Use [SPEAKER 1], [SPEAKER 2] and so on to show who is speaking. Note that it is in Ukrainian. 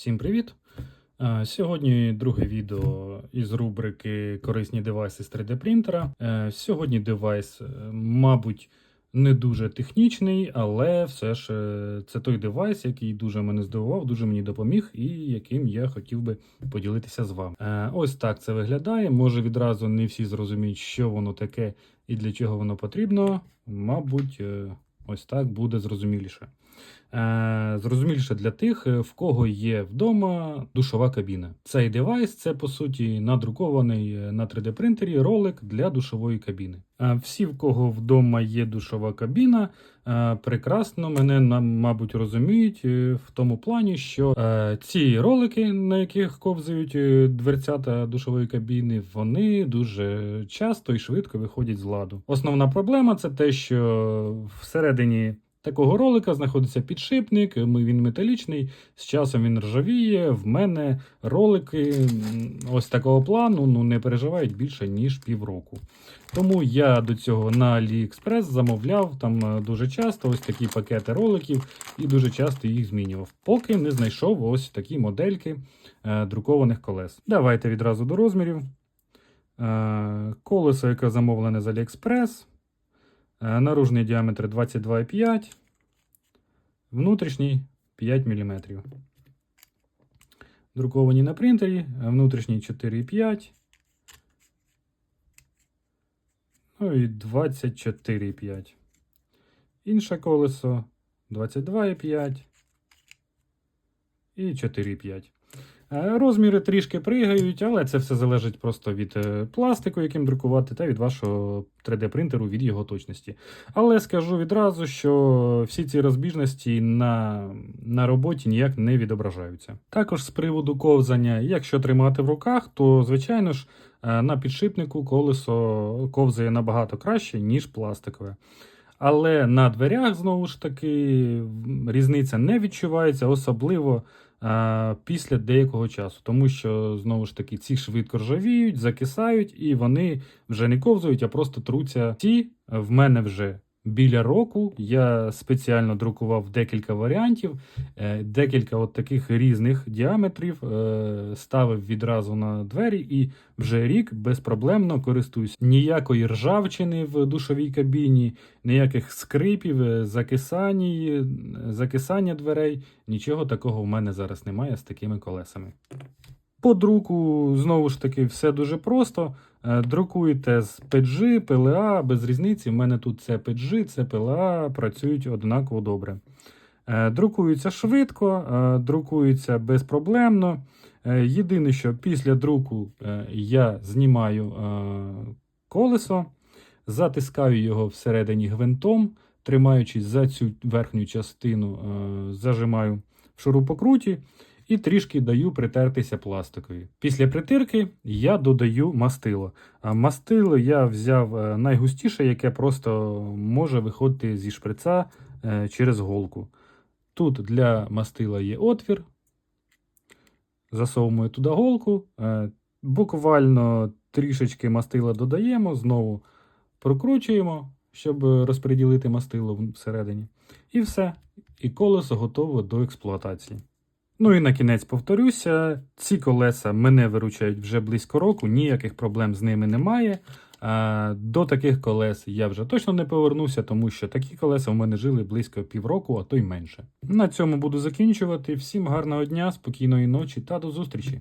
[SPEAKER 1] Всім привіт! Е, Сьогодні друге відео із рубрики Корисні девайси з 3D принтера. Е, Сьогодні девайс, е, мабуть, не дуже технічний, але все ж це той девайс, який дуже мене здивував, дуже мені допоміг і яким я хотів би поділитися з вами. Ось так це виглядає. Може відразу не всі зрозуміють, що воно таке і для чого воно потрібно. Мабуть, ось так буде зрозуміліше. Е, Зрозуміліше для тих, е, в кого є вдома душова кабіна. Цей девайс це по суті надрукований е, на 3D принтері ролик для душової кабіни. Всі, в кого вдома є душова кабіна, прекрасно мене мабуть, розуміють в тому плані, що ці ролики, на яких ковзають дверцята душової кабіни, вони дуже часто і швидко виходять з ладу. Основна проблема це те, що всередині такого ролика знаходиться підшипник, він металічний, з часом він ржавіє. В мене ролики ось такого плану ну, не переживають більше, ніж півроку. Тому я до цього на AliExpress замовляв там е, дуже часто ось такі пакети роликів і дуже часто їх змінював, поки не знайшов ось такі модельки е, друкованих колес. Давайте відразу до розмірів. Е, колесо, яке замовлене з AliExpress. Е, Наружний діаметр 22,5, внутрішній 5 мм. Друковані на принтері, е, внутрішній 4,5. Ну і 24,5. Інше колесо 22,5 і 4,5. Е, Розміри трішки пригають, але це все залежить просто від е, пластику, яким друкувати, та від вашого 3D-принтеру, від його точності. Але скажу відразу, що всі ці розбіжності на, на роботі ніяк не відображаються. Також з приводу ковзання, якщо тримати в руках, то звичайно ж е, на підшипнику колесо ковзає набагато краще, ніж пластикове. Але на дверях, знову ж таки, різниця не відчувається, особливо після деякого часу, тому що знову ж таки ці швидко ржавіють, закисають, і вони вже не ковзують, а просто труться. Ці е, в мене вже біля року. Я спеціально друкував декілька варіантів, е, декілька от таких різних діаметрів, е, ставив відразу на двері і вже рік безпроблемно користуюсь. Ніякої ржавчини в душовій кабіні, ніяких скрипів, е, закисання дверей. Нічого такого в мене зараз немає з такими колесами. По друку, знову ж таки, все дуже просто. Е, Друкуєте з PG, PLA, без різниці. В мене тут це PG, це PLA, працюють однаково добре. Е, Друкується швидко, е, друкується безпроблемно. Єдине, що після друку я знімаю колесо, затискаю його всередині гвинтом, тримаючись за цю верхню частину, зажимаю в шурупокруті і трішки даю притертися пластикові. Після притирки я додаю мастило. Мастило я взяв е, найгустіше, яке просто може виходити зі шприца е, через голку. Тут для мастила є отвір. Засовуємо туди голку. е, Буквально трішечки мастила додаємо, знову прокручуємо, щоб розподілити мастило всередині. І все. І колесо готове до експлуатації. Ну і на кінець повторюся: ці колеса мене виручають вже близько року, ніяких проблем з ними немає. До таких колес я вже точно не повернуся, тому що такі колеса в мене жили близько півроку, а то й менше. На цьому буду закінчувати. Всім гарного дня, спокійної ночі та до зустрічі!